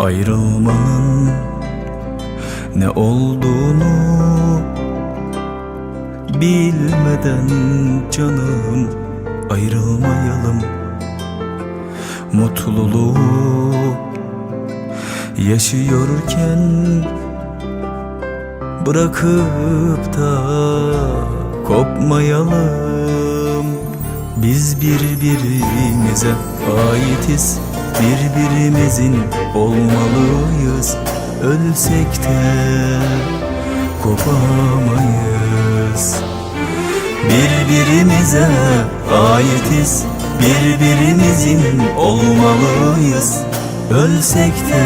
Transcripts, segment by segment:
Ayrılmanın ne olduğunu bilmeden canım ayrılmayalım. Mutluluğu yaşıyorken bırakıp da kopmayalım. Biz birbirimize aitiz Birbirimizin olmalıyız. Ölsek de kopamayız. Birbirimize aitiz. Birbirimizin olmalıyız. Ölsek de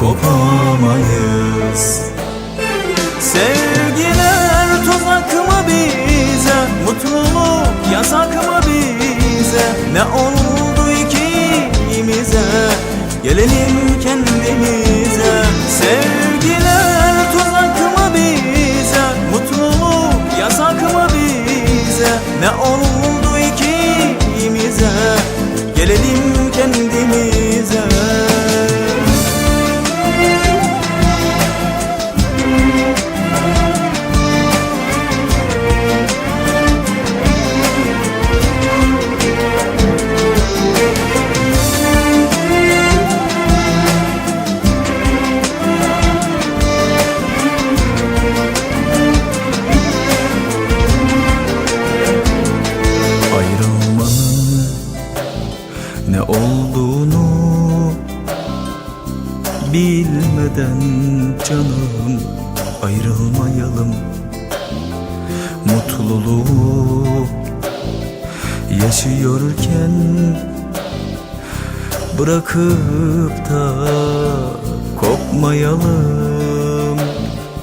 kopamayız. Sevgiler tuzak mı bize? Mutluluk yasak mı bize? Ne ikimize Gelelim kendimize. Sevgiler tuzak mı bize? Mutluluk yasak mı bize? Ne oldu ikimize? Gelelim kendimize ne olduğunu bilmeden canım ayrılmayalım. Mutluluğu yaşıyorken bırakıp da kopmayalım.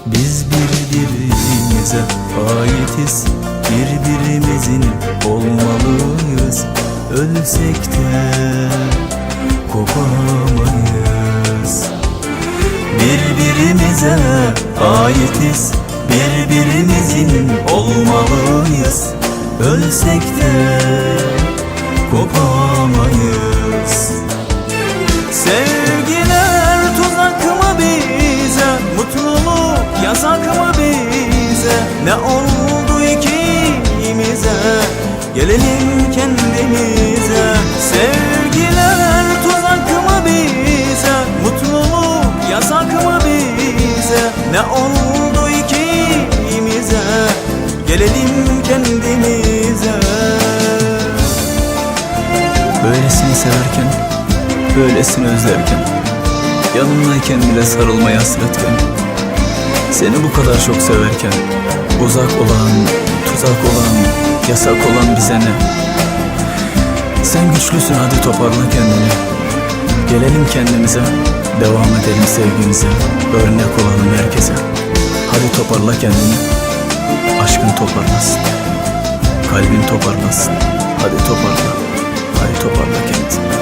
Biz birbirimize aitiz Birbirimizin olmalıyız Ölsek de kopamayız. Birbirimize aitiz Birbirimizin olmalıyız. Ölsek de kopamayız. Sevgiler tuzak mı bize Mutluluk yasak mı bize? Ne oldu ikimize? Gelelim kendimize. Sevgiler tuzak mı bize? Mutluluk yasak mı bize? Ne oldu ikimize? Gelelim kendimize. Böylesini severken Böylesini özlerken Yanımdayken bile sarılmaya hasretken Seni bu kadar çok severken Uzak olan, tuzak olan, yasak olan bize ne? Sen güçlüsün hadi toparla kendini. Gelelim kendimize, devam edelim sevgimize Örnek olalım herkese. Hadi toparla kendini. Aşkın toparlasın. Kalbin toparlasın. Hadi toparla. Hadi toparla kendini